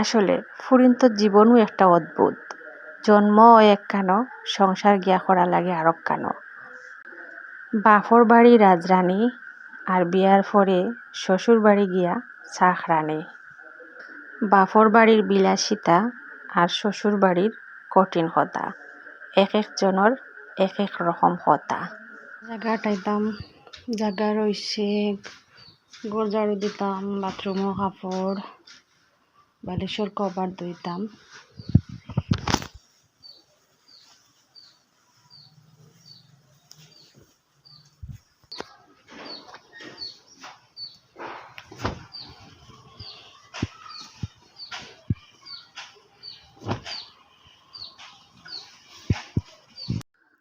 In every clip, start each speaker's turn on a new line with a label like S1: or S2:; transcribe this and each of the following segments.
S1: আসলে ফুরিন্তর জীবনও একটা অদ্ভুত। জন্ম এক কানো, সংসার গিয়া করা লাগে আরক কানো। বাফর বাড়ি রাজরানী আর বিয়ার পরে শ্বশুর বাড়ি গিয়া চাখ রানী। বাফর বাড়ির বিলাসিতা আর শ্বশুর বাড়ির কঠিন কথা এক একজনের এক এক রকম কথা জায়গা টাইতাম জায়গা গোড় ঝাড়ু দিতাম, বাথরুমও কাপড় বালিশের কভার ধুইতাম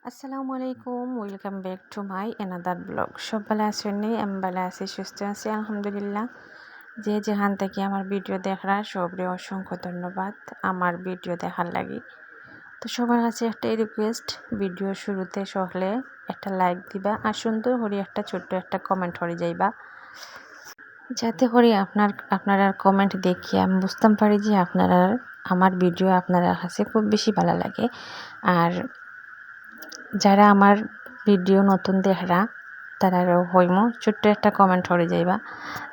S1: আসসালামু আলাইকুম, welcome back to my another blog. সব ভালো আছেন আমি ভালো আছি, সুস্থ আছি, আলহামদুলিল্লাহ। যে যেখান থেকে আমার ভিডিও দেখরা সবরে অসংখ্য ধন্যবাদ আমার ভিডিও দেখার লাগি। তো সবার কাছে একটাই রিকোয়েস্ট ভিডিও শুরুতে সকলে একটা লাইক দিবা আর সুন্দর হরি একটা ছোট্ট একটা কমেন্ট করে যাইবা। যাতে করে আপনার, আপনারা কমেন্ট দেখিয়ে আমি বুঝতাম পারি যে আপনারা, আমার ভিডিও আপনারা কাছে খুব বেশি ভালো লাগে। আর যারা আমার ভিডিও নতুন দেখরা তারাও হইমো। ছোট্ট একটা কমেন্ট করে যাইবা,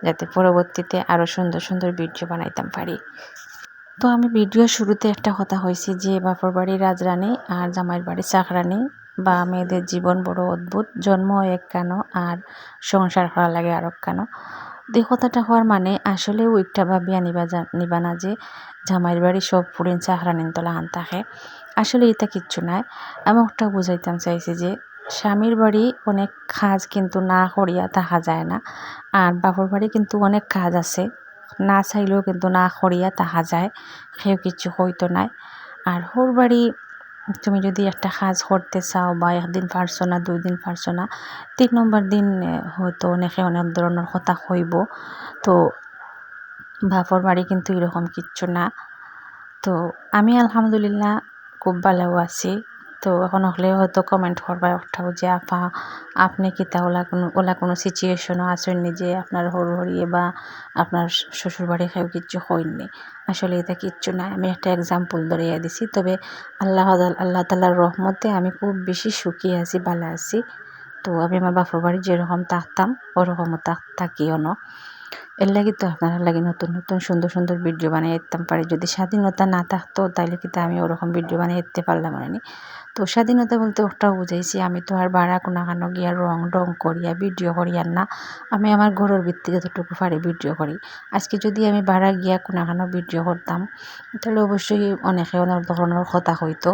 S1: যাতে পরবর্তীতে আরও সুন্দর সুন্দর ভিডিও বানাইতাম পারি। তো আমি ভিডিও শুরুতে একটা কথা হয়েছে যে, বাপর বাড়ি রাজরানী আর জামাইয়ের বাড়ির চাকরানি। বা মেয়েদের জীবন বড় অদ্ভুত, জন্ম এক কেন আর সংসার করা লাগে আরক কেন। এই কথাটা হওয়ার মানে আসলে ওইটা ভাবিয়া নিবা নিবা না যে, জামাইয়ের বাড়ি সব পুরিন চাকরানিন তলা আন থাকে আসলে এটা কিচ্ছু নাই। আমি একটা বুঝাইতাম চাইছি যে স্বামীর বাড়ি অনেক কাজ কিন্তু না করিয়া থাকা যায় না। আর বাপর বাড়ি কিন্তু অনেক কাজ আছে, না চাইলেও কিন্তু না করিয়া থাকা যায়, সেও কিছু হইতো নাই। আর হোর বাড়ি, তুমি যদি একটা কাজ করতে চাও বা একদিন পারছ না, দুই দিন পারছ না, তিন নম্বর দিন হয়তো অনেকে অনেক ধরনের কথা হইব। তো বাপর বাড়ি কিন্তু এরকম কিচ্ছু না। তো আমি আলহামদুলিল্লাহ খুব ভালো আছি। তো এখন হলে হয়তো কমেন্ট করবা ওঠাও যে, আপা, আপনি কি তা ওলা কোনো ওলা কোনো সিচুয়েশনও আসেননি যে আপনার হরু হরিয়ে বা আপনার শ্বশুরবাড়ি খেয়েও কিচ্ছু হয়নি? আসলে এটা কিচ্ছু নাই আমি একটা এক্সাম্পল ধরিয়ে দিছি। তবে আল্লাহ আল্লাহ তালার রহমতে আমি খুব বেশি সুখী আছি, ভালো আছি। তো আমি আমার বাপর বাড়ি যেরকম থাকতাম, ওরকমও থাকিও না। এর লাগি তো আপনারা লাগে নতুন নতুন সুন্দর সুন্দর ভিডিও বানিয়ে দিতাম পারি। যদি স্বাধীনতা না থাকতো, তাইলে কিন্তু আমি ওরকম ভিডিও বানিয়ে দিতে পারলাম না তো স্বাধীনতা বলতে ওটাও বুঝাইছি, আমি তো আর বাড়া কোনো কানো গিয়া রং ডং করিয়া ভিডিও করিয়ার না। আমি আমার ঘরের ভিত্তি যতটুকু পারি ভিডিও করি। আজকে যদি আমি বাড়া গিয়া কোনো কানো ভিডিও করতাম, তাহলে অবশ্যই অনেকে অনেক ধরনের কথা হইতো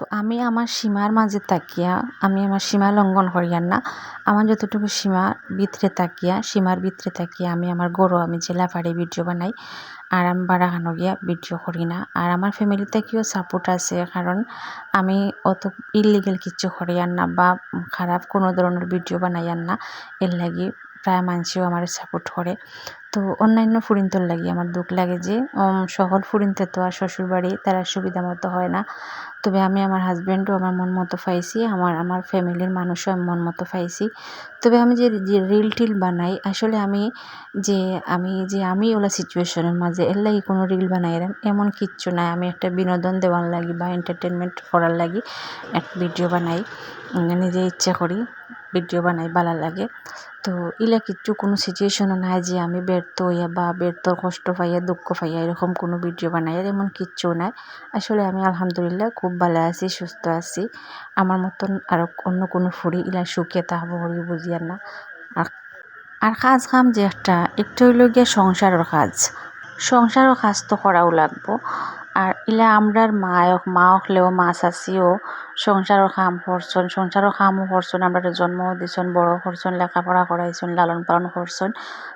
S1: তো আমি আমার সীমার মাঝে তাকিয়া, আমি আমার সীমা লঙ্ঘন করিয়ার না, আমার যতটুকু সীমা ভিতরে তাকিয়া, সীমার ভিতরে তাকিয়া আমি আমার গরু, আমি জেলা পাড়ি ভিডিও বানাই, আর আমি বাড়াখানো গিয়া ভিডিও করি না। আর আমার ফ্যামিলি থেকেও সাপোর্ট আছে, কারণ আমি অত ইলিগেল কিছু করিয়ার না বা খারাপ কোনো ধরনের ভিডিও বানাইয়ার না। এর লাগি প্রায় মানুষেও আমার সাপোর্ট করে। তো অন্যান্য ফুরিন্তর লাগি, আমার দুঃখ লাগে যে সকল ফুরিনতে তো আর শ্বশুরবাড়ি তারা সুবিধা মতো হয় না। তবে আমি আমার হাজব্যান্ডও আমার মন মতো পাইছি, আমার আমার ফ্যামিলির মানুষও আমি মন মতো পাইছি। তবে আমি যে যে রিল টিল বানাই, আসলে আমি যে আমি যে, আমি ওলা সিচুয়েশনের মাঝে, এর লাগি কোনো রিল বানাই এমন কিচ্ছু নাই। আমি একটা বিনোদন দেওয়ার লাগি বা এন্টারটেনমেন্ট করার লাগি, একটা ভিডিও বানাই নিজে ইচ্ছা করি। ভিডিও বানাই, ভালো লাগে। তো ইলা কিচ্ছু কোনো সিচুয়েশনও নাই যে আমি ব্যর্থ হইয়া বা ব্যর্থ কষ্ট পাইয়া, দুঃখ পাইয়া এরকম কোনো ভিডিও বানাই, আর এমন কিচ্ছু নাই। আসলে আমি আলহামদুলিল্লাহ খুব ভালো আছি, সুস্থ আছি। আমার মতন আর অন্য কোনো ফুরি ইলা সুখে তাহবো করি বুঝিয়ার না। আর কাজ কাম যে একটা, একটু হইল গিয়ে সংসারের কাজ। সংসারও কাজ তো করাও লাগবো। ইলা আমরার মা মা হলেও মা চাচিও সংসারও কাম করছন সংসারও কামও করছন আমরা জন্ম দিছন বড় করছন লেখাপড়া করাইছন লালন পালন করছন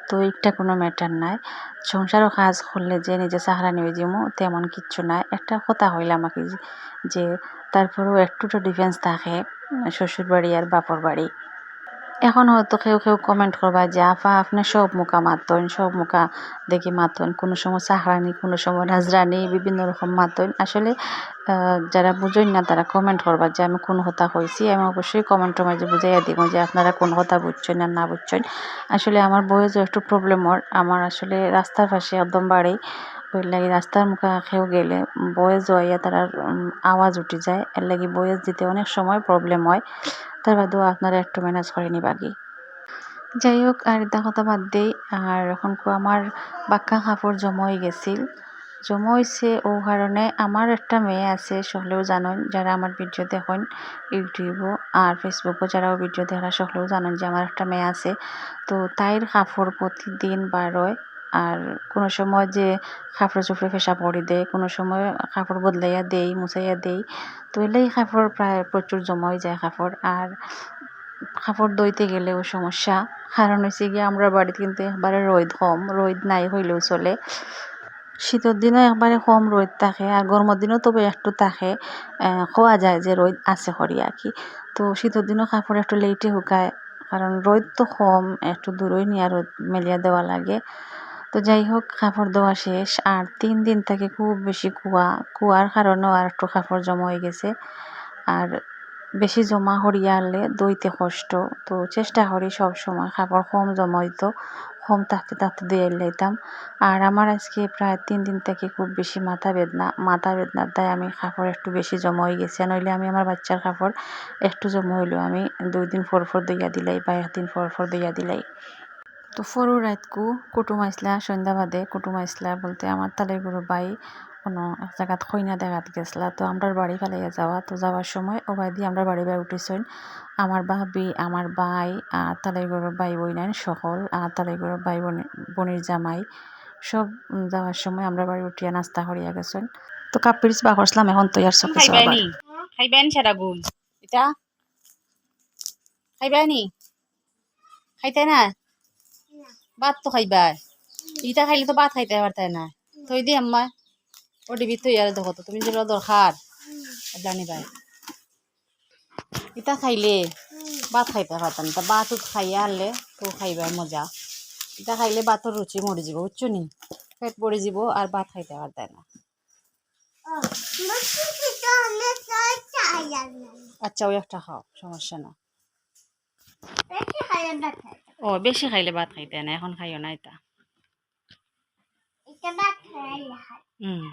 S1: তো একটা কোনো ম্যাটার নাই। সংসারও কাজ করলে যে নিজে চাকরানি হয়ে যাব তেমন কিচ্ছু নাই। একটা কথা হইলে আমাকে যে তারপরেও একটু তো ডিফারেন্স থাকে শ্বশুর বাড়ি আর বাপর বাড়ি এখন হয়তো কেউ কেউ কমেন্ট করবা যে, আফা, আপনি সব মুখা মাতন সব মুখা দেখি মাতন কোনো সময় চাহরানি কোনো সময় রাজরানি বিভিন্ন রকম মাতন আসলে যারা বুঝেন না, তারা কমেন্ট করবা যে, আমি কোন কথা কইছি? আমি অবশ্যই কমেন্টের মাঝে বুঝাইয়া দিব যে, আপনারা কোন কথা বুঝছেন আর না বুঝছেন? আসলে আমার বয়সও একটু প্রবলেম আমার আসলে রাস্তার পাশে একদম বাড়ি। ওই লাগি রাস্তার মুখে খেয়েও গেলে বয়স জয়াইয়া তার আওয়াজ উঠে যায়। এর লাগি বয়স দিতে অনেক সময় প্রবলেম হয় তার বাদেও আপনারা একটু ম্যানেজ করে নিবাগি যাই হোক আর এটা কথা বাদ দেই আর এখন আমার বাক্কা কাপড় জমা হয়ে গেছিল। জমা ও কারণে আমার একটা মেয়ে আছে সকলেও জানেন যারা আমার ভিডিও দেখেন ইউটিউবও আর ফেসবুকও যারাও ভিডিও দেখা সকলেও জানেন যে আমার একটা মেয়ে আছে। তো তাইর কাপড় প্রতিদিন বারোয় আর কোনো সময় যে কাপড় চোপড়ে ফেসা পরি দেয়, কোনো সময় কাপড় বদলাইয়া দেই মুছাইয়া দেই তো এলেই কাপড় প্রায় প্রচুর জমা হয়ে যায় কাপড়। আর কাপড় দইতে গেলেও সমস্যা। কারণ হচ্ছে গিয়ে আমরা বাড়িতে কিন্তু একবারে রোদ কম, রোদ নাই হইলেও চলে। শীতের দিনও একবারে কম রোদ থাকে, আর গরমের দিনও তবে একটু থাকে। খোয়া যায় যে রোদ আছে করি আর কি। তো শীতের দিনও কাপড় একটু লেটে শুকায়, কারণ রোদ তো কম, একটু দূরই নিয়ে রোদ মেলিয়া দেওয়া লাগে। তো যাই হোক, কাপড় ধোয়া শেষ। আর তিন দিন থেকে খুব বেশি কুয়া, কুয়ার কারণেও আর একটু কাপড় জমা হয়ে গেছে। আর বেশি জমা হরিয়া আনলে দইতে কষ্ট। তো চেষ্টা করি সব সময় কাপড় কম জমা হইতো কম থাকতে থাকতে দিয়ে লাইতাম আর আমার আজকে প্রায় তিন দিন থেকে খুব বেশি মাথা বেদনা, মাথা বেদনার তাই আমি কাপড় একটু বেশি জমা হয়ে গেছে। নইলে আমি আমার বাচ্চার কাপড় একটু জমা হইলেও আমি দুই দিন পর পর দইয়া দিলাই বা একদিন পর পর দইয়া দিলাই। তো ফরু রাতকু কুটুম আইসলা সন্ধ্যা বাদে কুটুম আইসলা বলতে আমার তালের গুরু বাই কোনো এক জায়গাত খৈনা দেখাত গেছলা তো আমরার বাড়ি ফেলাইয়া যাওয়া। তো যাওয়ার সময় ও ওবাই দিয়ে আমরা বাড়ি বাই উঠেছেন আমার ভাবি, আমার ভাই আর তালের গরু ভাই বোনাইন সকল, আর তালের গরু ভাই বোনের জামাই সব যাওয়ার সময় আমরা বাড়ি উঠিয়া নাস্তা করিয়া গেছেন তো কাপিরিস বা করছিলাম এখন তো আর চোখে
S2: খাইবানি গুণ। এটা? খাইবানি খাইতে না? ভাত তো খাইবা। ইটা খাইলে তো ভাত খাইতে পারতাই না। থই দি আম্মা ও ডিবি তুই আর দেখো তো তুমি যেগুলো দরকার জানি ভাই ইটা খাইলে ভাত খাইতে পারতাম তা ভাত খাইয়া আনলে তো খাইবা মজা। ইটা খাইলে ভাতর রুচি মরে যাব বুঝছ নি? পেট পড়ে যাব আর ভাত খাইতে পারতাই না। আচ্ছা ওই একটা খাও সমস্যা না। ও বেশি খাইলে ভাত খাইতে না এখন খাইও না এটা। হুম।